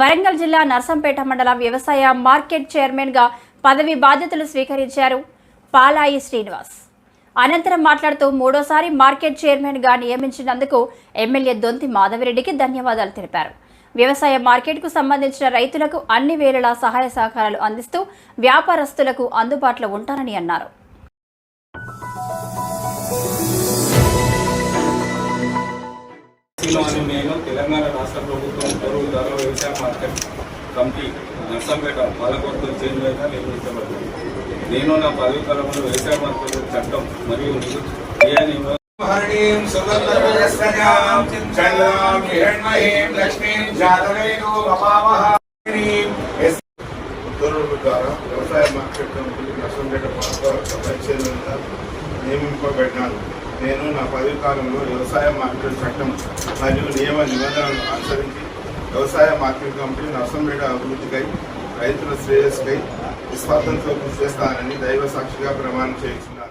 వరంగల్ జిల్లా నర్సంపేట మండల వ్యవసాయ మార్కెట్ చైర్మన్గా పదవి బాధ్యతలు స్వీకరించారు పాలాయి శ్రీనివాస్. అనంతరం మాట్లాడుతూ మూడోసారి మార్కెట్ చైర్మన్గా నియమించినందుకు ఎమ్మెల్యే దొంతి మాధవిరెడ్డికి ధన్యవాదాలు తెలిపారు. వ్యవసాయ మార్కెట్కు సంబంధించిన రైతులకు అన్ని వేళలా సహాయ సహకారాలు అందిస్తూ వ్యాపారస్తులకు అందుబాటులో ఉంటారని అన్నారు. తెలంగాణ రాష్ట్ర ప్రభుత్వం మార్కెట్ కమిటీ నర్సంపేట పాలకొత్తు చైర్మన్గా నియమించబడింది నేను నా పదవి కాలంలో వ్యవసాయ మార్కెట్ చట్టం మరియు నియమ- ఉత్తర్వుల ద్వారా వ్యవసాయ మార్కెట్ కమిటీ నర్సంపేట పాత పరిచయంగా నియమింపబడినాను నేను నా పదవి కాలంలో వ్యవసాయ మార్కెట్ చట్టం మరియు నియమ నిబంధనలను అనుసరించి వ్యవసాయ మార్కెట్ కమిటీ నర్సంపేట అభివృద్ధికై రైతుల శ్రేయస్కై నిస్వార్థంతో కృషి చేస్తానని దైవ సాక్షిగా ప్రమాణం చేస్తున్నాను